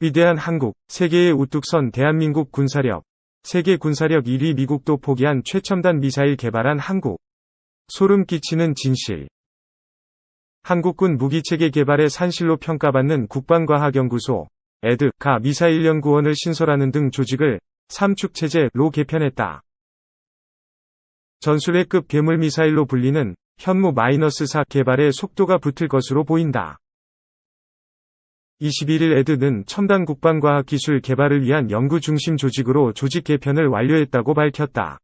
위대한 한국, 세계의 우뚝 선 대한민국 군사력, 세계 군사력 1위 미국도 포기한 최첨단 미사일 개발한 한국. 소름 끼치는 진실. 한국군 무기체계 개발의 산실로 평가받는 국방과학연구소, 에드가 미사일 연구원을 신설하는 등 조직을 삼축체제로 개편했다. 전술핵급 괴물미사일로 불리는 현무 -4 개발에 속도가 붙을 것으로 보인다. 21일 에드는 첨단 국방과학 기술 개발을 위한 연구 중심 조직으로 조직 개편을 완료했다고 밝혔다.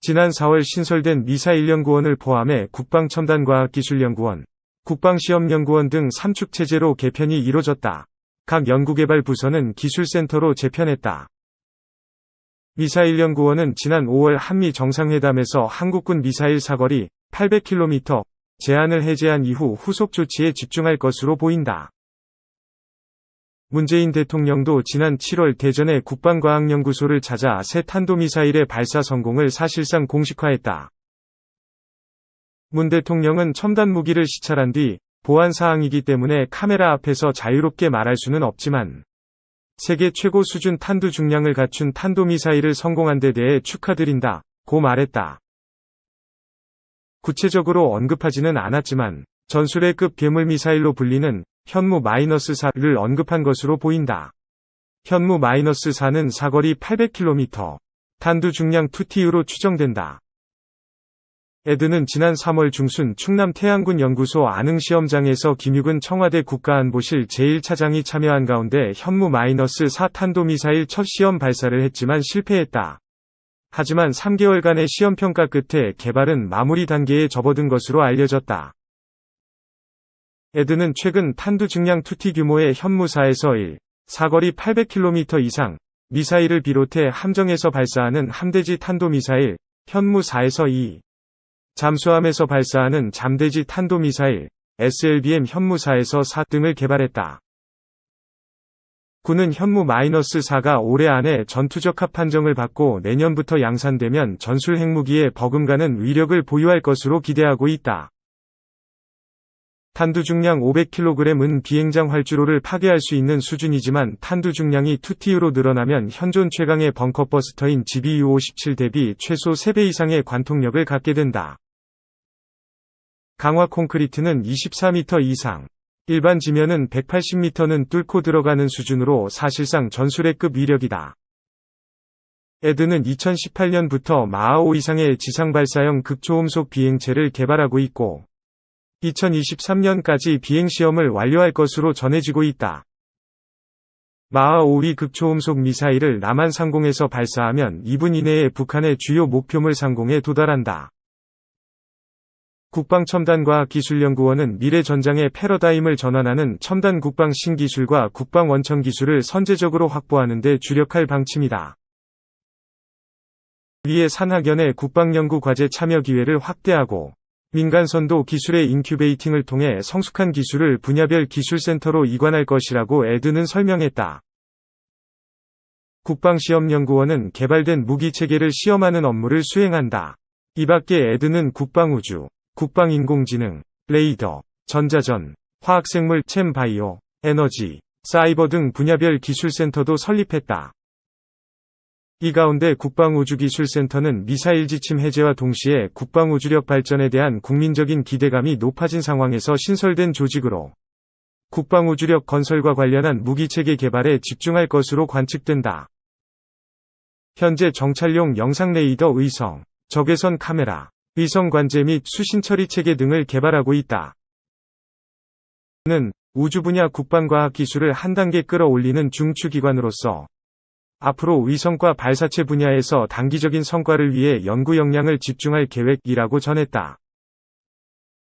지난 4월 신설된 미사일연구원을 포함해 국방첨단과학기술연구원, 국방시험연구원 등 3축 체제로 개편이 이뤄졌다. 각 연구개발 부서는 기술센터로 재편했다. 미사일연구원은 지난 5월 한미 정상회담에서 한국군 미사일 사거리 800km 제한을 해제한 이후 후속 조치에 집중할 것으로 보인다. 문재인 대통령도 지난 7월 대전의 국방과학연구소를 찾아 새 탄도미사일의 발사 성공을 사실상 공식화했다. 문 대통령은 첨단 무기를 시찰한 뒤 보안 사항이기 때문에 카메라 앞에서 자유롭게 말할 수는 없지만 세계 최고 수준 탄두 중량을 갖춘 탄도미사일을 성공한 데 대해 축하드린다. 고 말했다. 구체적으로 언급하지는 않았지만 전술핵급 괴물미사일로 불리는 현무-4를 언급한 것으로 보인다. 현무-4는 사거리 800km, 탄두 중량 2TU로 추정된다. 에드는 지난 3월 중순 충남 태안군 연구소 안흥시험장에서 김육은 청와대 국가안보실 제1차장이 참여한 가운데 현무-4 탄도미사일 첫 시험 발사를 했지만 실패했다. 하지만 3개월간의 시험평가 끝에 개발은 마무리 단계에 접어든 것으로 알려졌다. 에드는 최근 탄두 증량 투티 규모의 현무사에서 1, 사거리 800km 이상, 미사일을 비롯해 함정에서 발사하는 함대지 탄도미사일, 현무4에서 2, 잠수함에서 발사하는 잠대지 탄도미사일, SLBM 현무4에서 4 등을 개발했다. 군은 현무-4가 올해 안에 전투적 합 판정을 받고 내년부터 양산되면 전술 핵무기에 버금가는 위력을 보유할 것으로 기대하고 있다. 탄두 중량 500kg은 비행장 활주로를 파괴할 수 있는 수준이지만 탄두 중량이 2TU로 늘어나면 현존 최강의 벙커버스터인 GBU-57 대비 최소 3배 이상의 관통력을 갖게 된다. 강화 콘크리트는 24m 이상, 일반 지면은 180m는 뚫고 들어가는 수준으로 사실상 전술핵급 위력이다. 에드는 2018년부터 마하5 이상의 지상 발사형 극초음속 비행체를 개발하고 있고 2023년까지 비행시험을 완료할 것으로 전해지고 있다. 마하5위 극초음속 미사일을 남한 상공에서 발사하면 2분 이내에 북한의 주요 목표물 상공에 도달한다. 국방첨단과학기술연구원은 미래 전장의 패러다임을 전환하는 첨단 국방 신기술과 국방 원천 기술을 선제적으로 확보하는 데 주력할 방침이다. 위에 산학연의 국방연구 과제 참여 기회를 확대하고 민간선도 기술의 인큐베이팅을 통해 성숙한 기술을 분야별 기술센터로 이관할 것이라고 에드는 설명했다. 국방시험연구원은 개발된 무기체계를 시험하는 업무를 수행한다. 이 밖에 에드는 국방우주, 국방인공지능, 레이더, 전자전, 화학생물, 챔바이오, 에너지, 사이버 등 분야별 기술센터도 설립했다. 이 가운데 국방우주기술센터는 미사일 지침 해제와 동시에 국방우주력 발전에 대한 국민적인 기대감이 높아진 상황에서 신설된 조직으로 국방우주력 건설과 관련한 무기체계 개발에 집중할 것으로 관측된다. 현재 정찰용 영상 레이더 의성, 적외선 카메라, 위성 관제 및 수신 처리 체계 등을 개발하고 있다. 는 우주 분야 국방과학 기술을 한 단계 끌어올리는 중추기관으로서 앞으로 위성과 발사체 분야에서 단기적인 성과를 위해 연구 역량을 집중할 계획이라고 전했다.